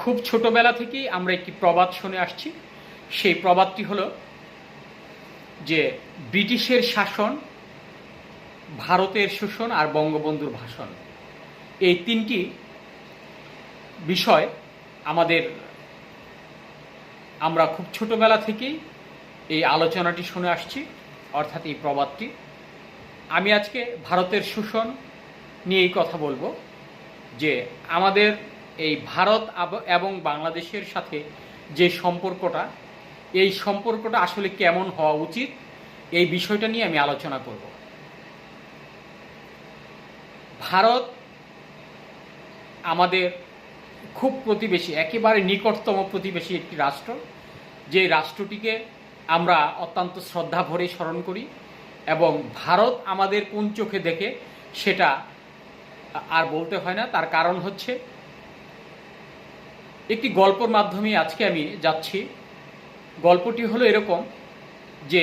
খুব ছোটবেলা থেকেই আমরা একটি প্রবাদ শুনে আসছি। সেই প্রবাদটি হলো যে ব্রিটিশের শাসন, ভারতের শোষণ আর বঙ্গবন্ধুর ভাষণ। এই তিনটি বিষয় আমাদের, আমরা খুব ছোটবেলা থেকেই এই আলোচনাটি শুনে আসছি, অর্থাৎ এই প্রবাদটি। আমি আজকে ভারতের শোষণ নিয়েই কথা বলব যে আমাদের এই ভারত এবং বাংলাদেশের সাথে যে সম্পর্কটা, এই সম্পর্কটা আসলে কেমন হওয়া উচিত, এই বিষয়টা নিয়ে আমি আলোচনা করব। ভারত আমাদের খুব প্রতিবেশী, একেবারে নিকটতম প্রতিবেশী একটি রাষ্ট্র, যে রাষ্ট্রটিকে আমরা অত্যন্ত শ্রদ্ধা ভরে স্মরণ করি এবং ভারত আমাদের কোন চোখে দেখে সেটা আর বলতে হয় না। তার কারণ হচ্ছে একটি গল্পর মাধ্যমে আজকে আমি যাচ্ছি। গল্পটি হলো এরকম যে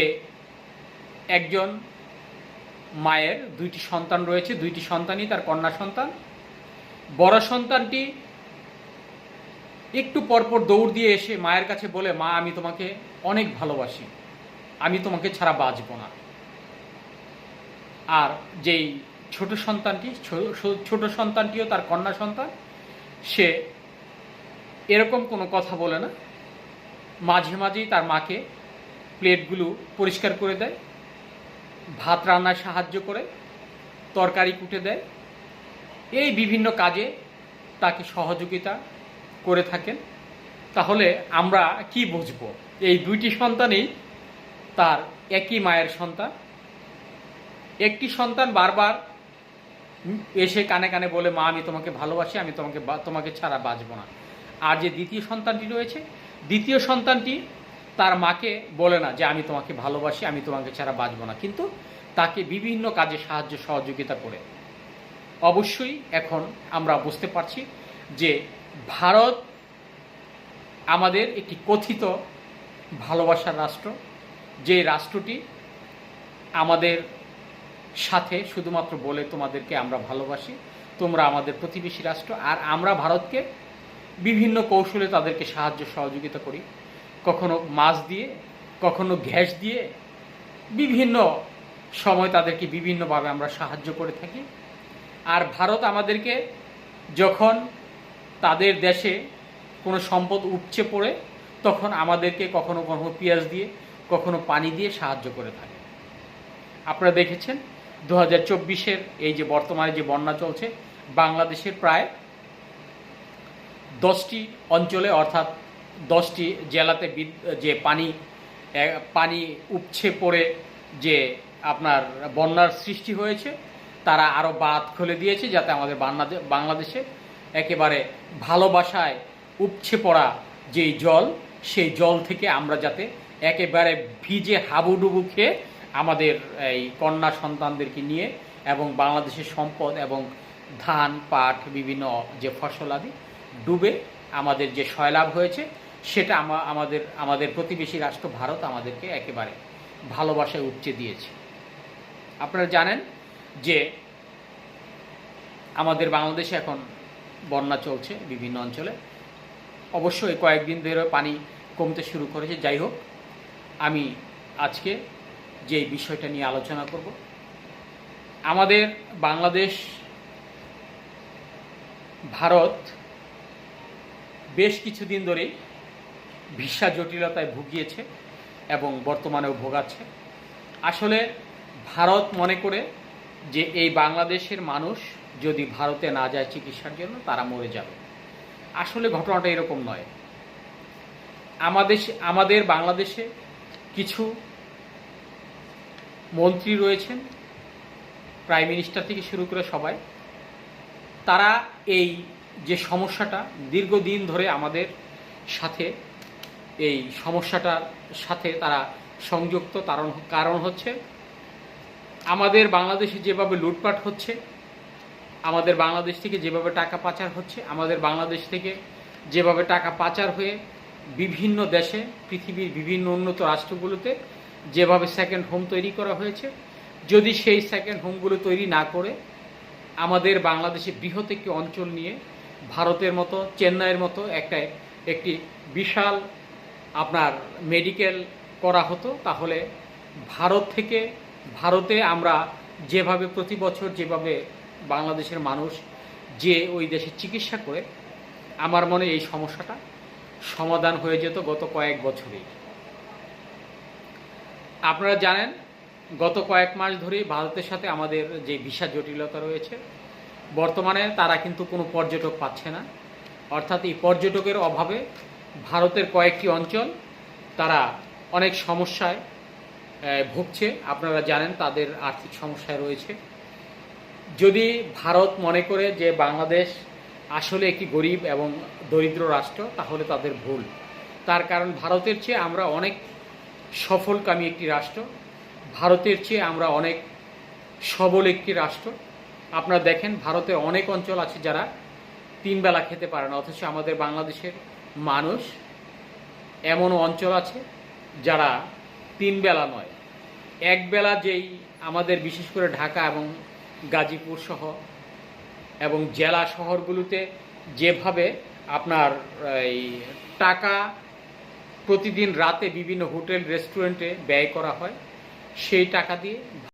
একজন মায়ের দুইটি সন্তান রয়েছে, দুইটি সন্তানই তার কন্যা সন্তান। বড় সন্তানটি একটু পরপর দৌড় দিয়ে এসে মায়ের কাছে বলে, মা, আমি তোমাকে অনেক ভালোবাসি। আমি তোমাকে ছাড়া বাঁচব না। আর যেই ছোট সন্তানটি ছোট সন্তানটিও তার কন্যা সন্তান, সে এরকম কোনো কথা বলে না। মাঝে মাঝেই তার মাকে প্লেটগুলো পরিষ্কার করে দেয়, ভাত রান্নায় সাহায্য করে, তরকারি কুটে দেয়। এই বিভিন্ন কাজে তাকে সহযোগিতা করে থাকেন। তাহলে আমরা কি বুঝব? এই দুইটি সন্তানই তার একই মায়ের সন্তান। একটি সন্তান বারবার এসে কানে কানে বলে, মা, আমি তোমাকে ভালোবাসি, আমি তোমাকে তোমাকে ছাড়া বাঁচব না। আর যে দ্বিতীয় সন্তানটি রয়েছে, দ্বিতীয় সন্তানটি তার মাকে বলে না যে, আমি তোমাকে ভালোবাসি, আমি তোমাকে ছাড়া বাঁচব না। কিন্তু তাকে বিভিন্ন কাজে সাহায্য, সহযোগিতা করে। অবশ্যই এখন আমরা বুঝতে পারছি যে ভারত আমাদের একটি কথিত ভালোবাসার রাষ্ট্র। যে রাষ্ট্রটি আমাদের সাথে শুধুমাত্র বলে তোমাদেরকে আমরা ভালোবাসি, তোমরা আমাদের প্রতিবেশী রাষ্ট্র। আর আমরা ভারতকে বিভিন্ন কৌশলে তাদেরকে সাহায্য সহযোগিতা করি। কখনো মাছ দিয়ে, কখনো গ্যাস দিয়ে, বিভিন্ন সময় তাদেরকে বিভিন্নভাবে আমরা সাহায্য করে থাকি। আর ভারত আমাদেরকে যখন তাদের দেশে কোনো সম্পদ উপচে পড়ে, তখন আমাদেরকে কখনো কখনো পেঁয়াজ দিয়ে, কখনো পানি দিয়ে সাহায্য করে থাকে। আপনারা দেখেছেন দু হাজার এই যে বর্তমানে যে বন্যা চলছে, বাংলাদেশের প্রায় দশটি অঞ্চলে অর্থাৎ দশটি জেলাতে বিদ- যে পানি পানি উপছে পড়ে যে আপনার বন্যার সৃষ্টি হয়েছে, তারা আরও বাঁধ খুলে দিয়েছে যাতে আমাদের বাংলাদেশে একেবারে ভালোবাসায় উপছে পড়া যেই জল, সেই জল থেকে আমরা যাতে একেবারে ভিজে হাবুডুবু খেয়ে আমাদের এই কন্যা সন্তানদেরকে নিয়ে এবং বাংলাদেশের সম্পদ এবং ধান, পাট, বিভিন্ন যে ফসল আদি ডুবে আমাদের যে সয়লাভ হয়েছে, সেটা আমাদের আমাদের প্রতিবেশী রাষ্ট্র ভারত আমাদেরকে একেবারে ভালোবাসায় উপচে দিয়েছে। আপনারা জানেন যে আমাদের বাংলাদেশে এখন বন্যা চলছে বিভিন্ন অঞ্চলে। অবশ্যই কয়েকদিন ধরে পানি কমতে শুরু করেছে। যাই হোক, আমি আজকে যে বিষয়টা নিয়ে আলোচনা করব, আমাদের বাংলাদেশ, ভারত বেশ কিছুদিন ধরেই ভিসা জটিলতায় ভুগিয়েছে এবং বর্তমানেও ভোগাচ্ছে। আসলে ভারত মনে করে যে এই বাংলাদেশের মানুষ যদি ভারতে না যায় চিকিৎসার জন্য, তারা মরে যাবে। আসলে ঘটনাটা এরকম নয়। আমাদের আমাদের বাংলাদেশে কিছু মন্ত্রী রয়েছেন, প্রাইম মিনিস্টার থেকে শুরু করে সবাই। তারা এই যে সমস্যাটা দীর্ঘদিন ধরে আমাদের সাথে, এই সমস্যাটার সাথে তারা সংযুক্ত কারণ কারণ হচ্ছে আমাদের বাংলাদেশে যেভাবে লুটপাট হচ্ছে, আমাদের বাংলাদেশ থেকে যেভাবে টাকা পাচার হচ্ছে, আমাদের বাংলাদেশ থেকে যেভাবে টাকা পাচার হয়ে বিভিন্ন দেশে, পৃথিবীর বিভিন্ন উন্নত রাষ্ট্রগুলোতে যেভাবে সেকেন্ড হোম তৈরি করা হয়েছে, যদি সেই সেকেন্ড হোমগুলো তৈরি না করে আমাদের বাংলাদেশে বৃহৎ একটি অঞ্চল নিয়ে ভারতের মতো, চেন্নাইয়ের মতো একটা, একটি বিশাল আপনার মেডিকেল করা হতো। তাহলে ভারত থেকে, ভারতে আমরা যেভাবে প্রতি বছর যেভাবে বাংলাদেশের মানুষ যে ওই দেশে চিকিৎসা করে, আমার মনে এই সমস্যাটা সমাধান হয়ে যেত গত কয়েক বছরেই। আপনারা জানেন, গত কয়েক মাস ধরেই ভারতের সাথে আমাদের যে ভিসা জটিলতা রয়েছে বর্তমানে তারা কিন্তু কোনো পর্যটক পাচ্ছে না। অর্থাৎ এই পর্যটকের অভাবে ভারতের কয়েকটি অঞ্চল তারা অনেক সমস্যায় ভুগছে। আপনারা জানেন তাদের আর্থিক সমস্যায় রয়েছে। যদি ভারত মনে করে যে বাংলাদেশ আসলে একটি গরিব এবং দরিদ্র রাষ্ট্র, তাহলে তাদের ভুল। তার কারণ ভারতের চেয়ে আমরা অনেক সফলকামী একটি রাষ্ট্র। ভারতের চেয়ে আমরা অনেক সবল একটি রাষ্ট্র। আপনারা দেখেন ভারতে অনেক অঞ্চল আছে যারা তিন বেলা খেতে পারে না, অথচ আমাদের বাংলাদেশের মানুষ এমন অঞ্চল আছে যারা তিন বেলা নয়। এক বেলা যেই আমাদের বিশেষ করে ঢাকা এবং গাজীপুর সহ এবং জেলা শহরগুলোতে যেভাবে আপনার এই টাকা প্রতিদিন রাতে বিভিন্ন হোটেল, রেস্টুরেন্টে ব্যয় করা হয়, সেই টাকা দিয়ে